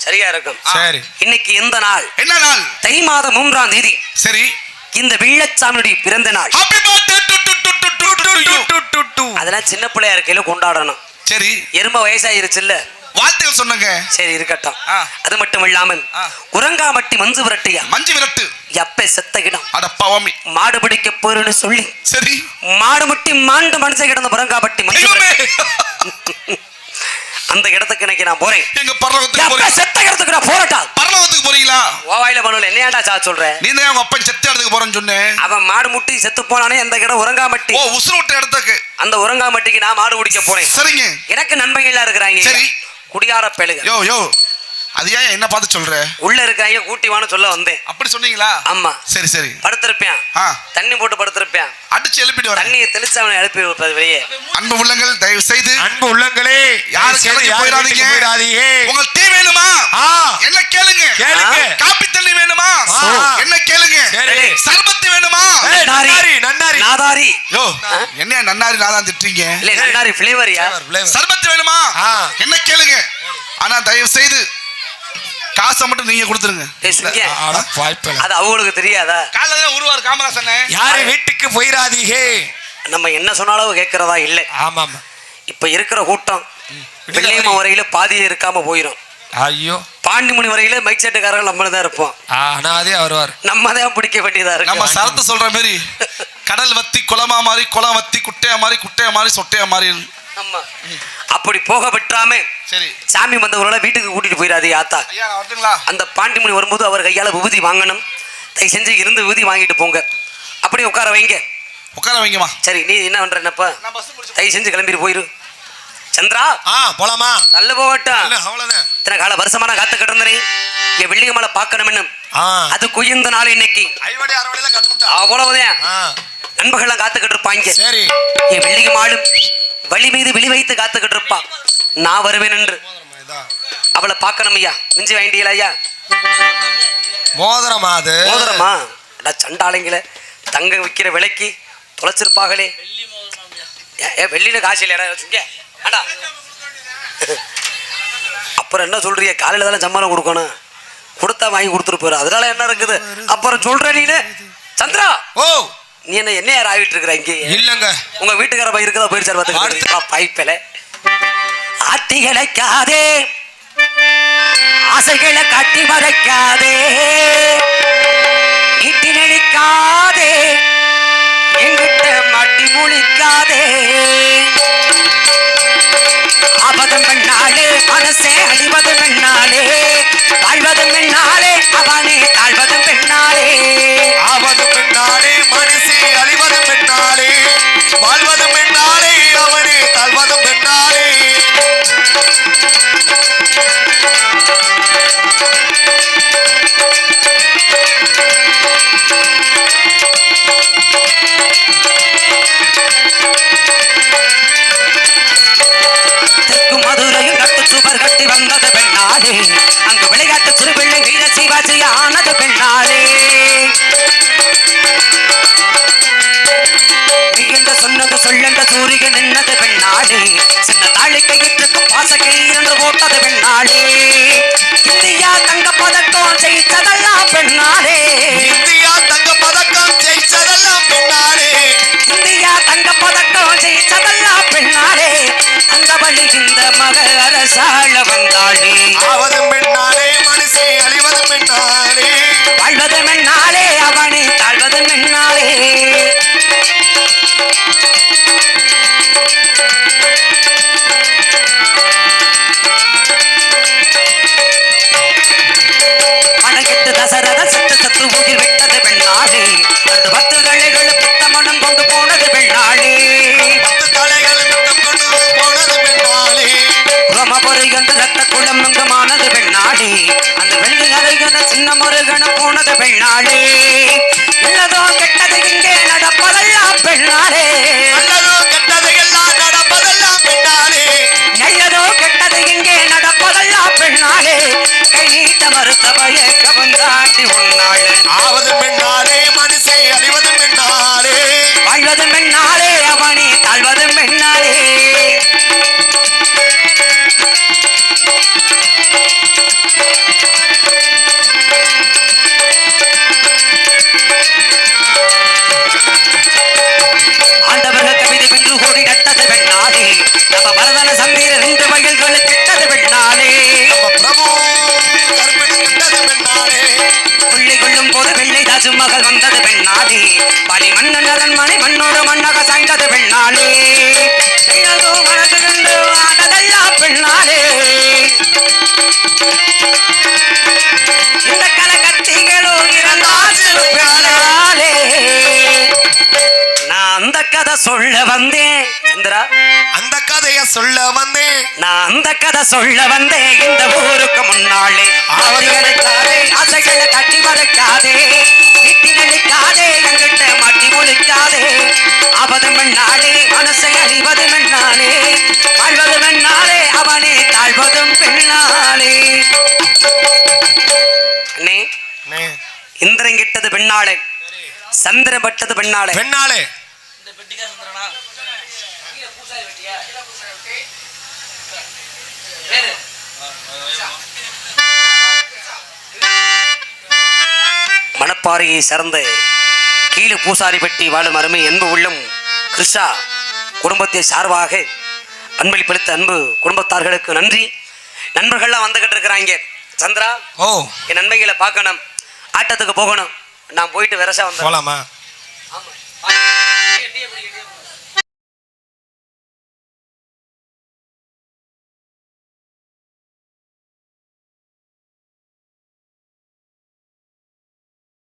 சரியா இருக்கும் சரி இன்னைக்கு இந்த நாள் என்ன நாள் தை மாதம் மூன்றாம் தேதி சரி இந்த வெள்ளச்சாமியுடைய பிறந்த நாள் அதெல்லாம் சின்ன பிள்ளையா இருக்கையில கொண்டாடணும் சரி எறும்ப வயசாயிருச்சுல்ல வாழ்த்துக்கள் சொன்னங்க சரி இருக்கட்டும் அது மட்டும் இல்லாமல் குரங்காமட்டி மஞ்சு விரட்டியா மஞ்சு விரட்டு எப்ப செத்த இடம் மாடு பிடிக்க போறேன்னு சொல்லி சரி மாடு முட்டி மாண்டு மனுஷ கிடந்த குரங்காமட்டி மஞ்சு இன்னைக்கு நான் போறேன். எங்க பரலோகத்துக்கு எப்ப போறீங்க செத்த இடத்துக்கு நான் போறட்டா பரலோகத்துக்கு போறீங்களா? ஓவாயில பண்ணுவல என்னடா சா சொல்ற? நீ தான் உங்க அப்பன் செத்த இடத்துக்கு போறேன்னு சொன்னேன் அவன் மாடு முட்டி செத்து போனானே அந்த இடம் உறங்காமட்டி. ஓ உசுறு விட்ட இடத்துக்கு. அந்த உறங்காமட்டிக்கு நான் மாடு பிடிக்க போறேன். சரிங்க. எனக்கு நன்மைகள்லாம் இருக்கிறாங்க. சரி. குடியார பெழுக. யோ யோ. அது ஏன் என்ன பார்த்து சொல்ற? உள்ள இருக்கிறாங்க கூட்டி வான்னு சொல்ல வந்தேன். அப்படி சொன்னீங்களா? ஆமா. சரி சரி. படுத்திருப்பேன். தண்ணி போட்டு படுத்திருப்பேன். அடிச்சு எழுப்பிட்டு வரேன். தண்ணியை தெளிச்சு அவனை எழுப்பி வெளியே. அன்பு உள்ளங்கள் தயவு செய்து அன்பு உள்ளங்களே யாரும் சரி, கிளம்பி போயிடாதீங்க. போயிடாதீங்க. உங்களுக்கு டீ வேணுமா? என்ன கேளுங்க. கேளுங்க. காப்பி தண்ணி வேணுமா. என்ன கேளுங்க. சரி. சர்பத்து வேணுமா? நன்னாரி, நன்னாரி. நாதாரி. யோ என்ன நன்னாரி நாதான் திட்டுறீங்க? இல்ல நன்னாரி flavor. சர்பத்து வேணுமா. என்ன கேளுங்க. ஆனா தயவு செய்து காசை மட்டும் நீங்க கொடுத்துருங்க. அது அவங்களுக்கு தெரியாதா? காலைல உருவார் காமராசனே. யாரு வீட்டுக்கு போயிடாதீங்க நம்ம என்ன சொன்னாலும் கேட்கறதா இல்லை. ஆமா ஆமா இப்ப இருக்கிற கூட்டம் வெள்ளியம்மன் வரையில பாதியே இருக்காம போயிடும் ஐயோ. பாண்டிமுனி வரையில மைக் செட்டுக்காரர்கள் நம்மள தான் இருப்போம். அனாதே வருவார். நம்ம தான் பிடிக்க வேண்டியதா நம்ம இருக்கு சரத்து சொல்ற மாதிரி கடல் வத்தி குளமா மாதிரி குளம் வத்தி குட்டையா மாதிரி குட்டையா மாதிரி சொட்டையா மாதிரி அப்படி போக விட்டுறாம சரி. சாமி வந்தவரோட வீட்டுக்கு கூட்டிட்டு போயிடாது ஆத்தா. அந்த பாண்டிமுனி வரும்போது அவர் கையால விபூதி வாங்கணும். தயவு செஞ்சு இருந்து விபூதி வாங்கிட்டு போங்க. அப்படி உட்கார வைங்க. உட்கார வைங்கம்மா. சரி நீ என்ன பண்ற என்னப்பா? தயவு செஞ்சு கிளம்பிட்டு போயிரு. சந்திரா? ஆ போலாமா தள்ள போகட்டும். அவ்வளவுதான். இத்தனை கால வருஷமா நான் காத்துக்கிட்டு இருந்தேன் என் வெள்ளிய மலை பார்க்கணும்னு. அது குயிந்த நாள் இன்னைக்கு. அவ்வளவுதான். நண்பர்கள்லாம் காத்துக்கிட்டு இருப்பாங்க சரி. என் வெள்ளிய மாலும். வழி மீது விழி வைத்து காத்துக்கிட்டு இருப்பான் நான் வருவேன் என்று. அவளை பார்க்கணும் ஐயா. மிஞ்சி வேண்டியல ஐயா? மோதிரமா அது? மோதிரமா? அடா சண்டாளைங்கள. தங்க விற்கிற விலைக்கு தொலைச்சிருப்பாங்களே. ஏ- வெள்ளியில காசு இல்லையா வச்சுங்க அடா அப்புறம் என்ன சொல்றீங்க? காலையில தானே சம்பளம் கொடுக்கணும். கொடுத்தா வாங்கி கொடுத்துட்டு போயிரு. அதனால என்ன இருக்குது? அப்புறம் சொல்ற நீனு. சந்திரா! ஓ! நீ என்ன என்ன யார் ஆகிட்டு இருக்கிற இங்கே? இல்லங்க. உங்க வீட்டுக்கார பையன் இருக்கதா போயிடுச்சார் பார்த்துக்கிட்டு பைப்பில ஆட்டி இழைக்காதே ஆசைகளை காட்டி மறைக்காதே. நீட்டி நடிக்காதே எங்கிட்ட மாட்டி முழிக்காதே. ஆபதம் பெண்ணாலே மனசே அழிவதும் சொன்னது சொல்லென்ற சூரியன் நின்னது பெண்ணாலே சின்ன தாழை கையிற்றுக்கு பாசக்கை என்று போட்டது பெண்ணாலே இந்தியா தங்க பதக்கம் ஜெயிச்சதெல்லாம் பெண்ணாலே இந்தியா தங்க பதக்கம் ஜெயிச்சதெல்லாம் பெண்ணாலே இந்தியா தங்க பதக்கம் ஜெயிச்சதெல்லாம் பெண்ணாலே அந்த வழி இந்த மக அரசாள வந்தாளே ஆவது பெண்ணாலே மனசே அழிவது பெண்ணாலே வாழ்வது மென்னாலே அவனை தாழ்வது மென்னாலே உயிர் விட்டது பெண்ணாலே அந்த பத்து கலைகள் புத்த மனம் கொண்டு போனது பெண்ணாலே பத்து தலைகள் முத்தம் கொண்டு போனது பெண்ணாலே ரோமபுரி என்று ரத்த குளம் எங்குமானது பெண்ணாலே அந்த வெள்ளி அலைகன சின்ன முருகன போனது பெண்ணாலே நல்லதோ கெட்டது இங்கே நடப்பதெல்லாம் பெண்ணாலே கருப்பெண்கள் கெட்டது பெண்ணாலே கொள்ளி கொள்ளும் போது வெள்ளை தாசு மகள் வந்தது பெண்ணாலே பலி மன்னன் அரண்மனை மன்னோடு மன்னக சாய்ந்தது பெண்ணாலே ஏதோ வளர்ந்து ஆனதெல்லாம் பெண்ணாலே சொல்ல வந்தேன். கதைய சொல்ல வந்தேன் நான் அந்த கதை சொல்ல வந்தேன் இந்த ஊருக்கு முன்னாலே. ஆசைகளுக்காதே ஆசைகளை கட்டி மறுக்காதே. இட்டி நினைக்காதே எங்கிட்ட மாட்டி ஒழிக்காதே. ஆபது மண்ணாலே மனசை அறிவது மண்ணாலே வாழ்வது மண்ணாலே அவனே தாழ்வதும் பெண்ணாலே அண்ணே அண்ணே, இந்திரன் கிட்டது பெண்ணாளே சந்திரன் பட்டது பெண்ணாளே பெண்ணாளே மணப்பாறையை சார்ந்த கீழு பூசாரி பெட்டி வாழும் அருமை அன்பு உள்ளம் கிருஷ்ணா குடும்பத்தை சார்பாக அன்பளிப்பளித்த அன்பு குடும்பத்தார்களுக்கு நன்றி. நண்பர்கள்லாம் வந்துகிட்டு இருக்கிறாங்க. சந்திரா ஓ. என் நன்மைகளை பார்க்கணும். ஆட்டத்துக்கு போகணும். நான் போயிட்டு விரசா வந்தேன் போலாமா?